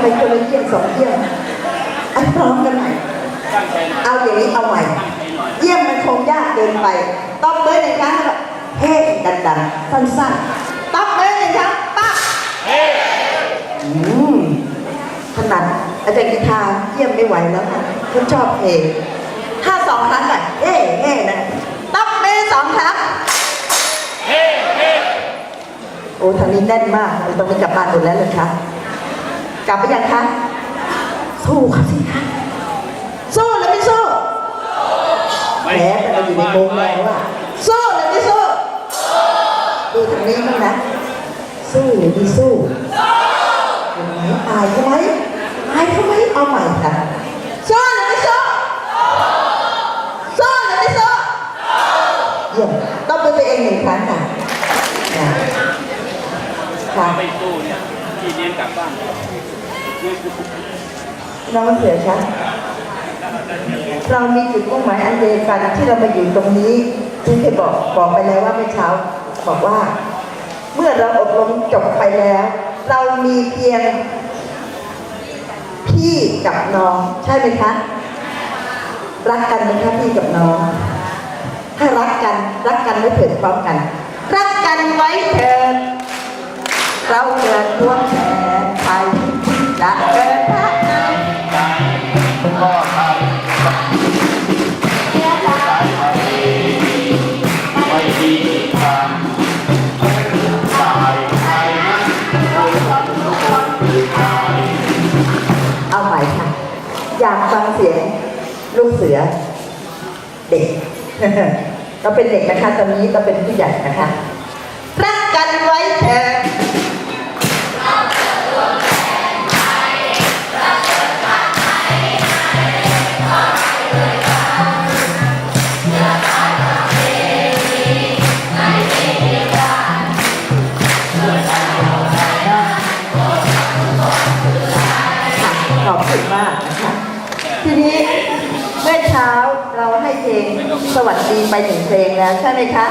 ไปคนละเยี่ยมสองเยี่ยมอันพร้อมกันไหมเอาอย่างนี้เอาใหม่เยี่ยมมันคงยากเกินไปต้องเบอร์หนึ่งครั้งแล้วก็เฮ้ดังๆสั้นๆต้องเบอร์หนึ่งครั้งปั๊บอืมขนาดอาจารย์กีทาเยี่ยมไม่ไหวแล้วค่ะเขาชอบเพลงถ้าสองครั้งอะเฮ้เฮ้นะต้องเบอร์สองครั้งโอ้ทางนี้แน่นมากมันต้องไปกลับบ้านหมดแล้วเลยคะ กลับไปยังคะสู้ครับสิคะสู้หรือไม่สู้แหมแต่เราอยู่ในโมงแล้วอะสู้หรือไม่สู้ดูทางนี้มั้างนะสู้หรือไม่สู้เห็นไหมอายเขาไหมอายเขาไหมเอาใหม่ค่ะสู้หรือไม่สู้สู้หรือไม่สู้เยี่ยมต้องเป็นตัวเองหนึ่งครั้งค่ะอ่าค่ะไม่สู้เนี่ยพี่เลี้ยงกลับบ้าน น้องเสือคะเรามีจุดมุ่งหมายอันเดียวกันที่เรามาอยู่ตรงนี้ที่เคยบอกบอกไปแล้วว่าเมื่อเช้าบอกว่า เมื่อเราอบรมจบไปแล้ว เรามีเพียง พี่กับน้อง ใช่ไหมคะรักกันไหมคะพี่กับน้อง ถ้ารักกันรักกันไว้เถิดพร้อมกัน รักกันไว้เถิดเราเกิดดวงแขน เอาใหม่ค่ะ อยากฟังเสียงลูกเสือ เด็ก เราเป็นเด็กนะคะ ตอนนี้เราเป็นผู้ใหญ่นะคะ ขอบคุณมากนะคะทีนี้เมื่อเช้าเราให้เพลงสวัสดีไปหนึ่งเพลงแล้วใช่ไหมคะ